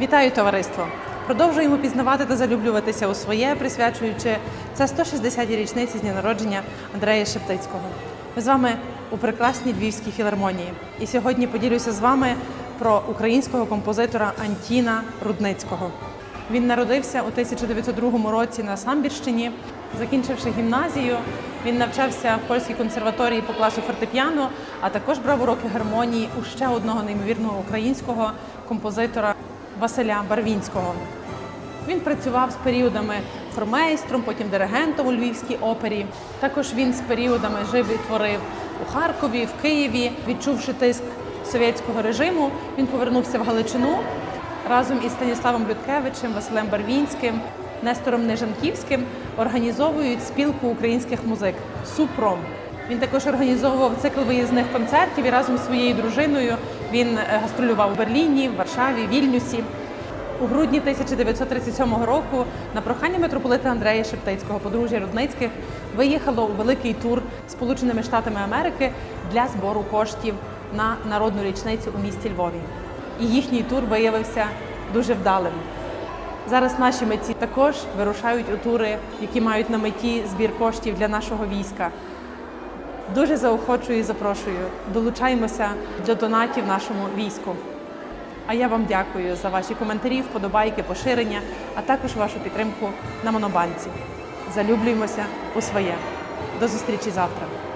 Вітаю товариство! Продовжуємо пізнавати та залюблюватися у своє, присвячуючи це 160-й річниці з дня народження Андрея Шептицького. Ми з вами у прекрасній Львівській філармонії. І сьогодні поділюся з вами про українського композитора Антіна Рудницького. Він народився у 1902 році на Самбірщині. Закінчивши гімназію, він навчався в польській консерваторії по класу фортепіано, а також брав уроки гармонії у ще одного неймовірного українського композитора Василя Барвінського. Він працював з періодами хормейстром, потім диригентом у Львівській опері. Також він з періодами жив і творив у Харкові, в Києві. Відчувши тиск совєтського режиму, він повернувся в Галичину разом із Станіславом Людкевичем, Василем Барвінським, Нестором Нежанківським організовують спілку українських музик Супром. Він також організовував цикл виїзних концертів і разом зі своєю дружиною він е, гастролював у Берліні, в Варшаві, Вільнюсі. У грудні 1937 року на прохання митрополита Андрея Шептицького подружжя Рудницьких виїхало у великий тур Сполученими Штатами Америки для збору коштів на народну річницю у місті Львові. І їхній тур виявився дуже вдалим. Зараз наші митці також вирушають у тури, які мають на меті збір коштів для нашого війська. Дуже заохочую і запрошую. Долучаємося до донатів нашому війську. А я вам дякую за ваші коментарі, вподобайки, поширення, а також вашу підтримку на Монобанці. Залюблюємося у своє. До зустрічі завтра.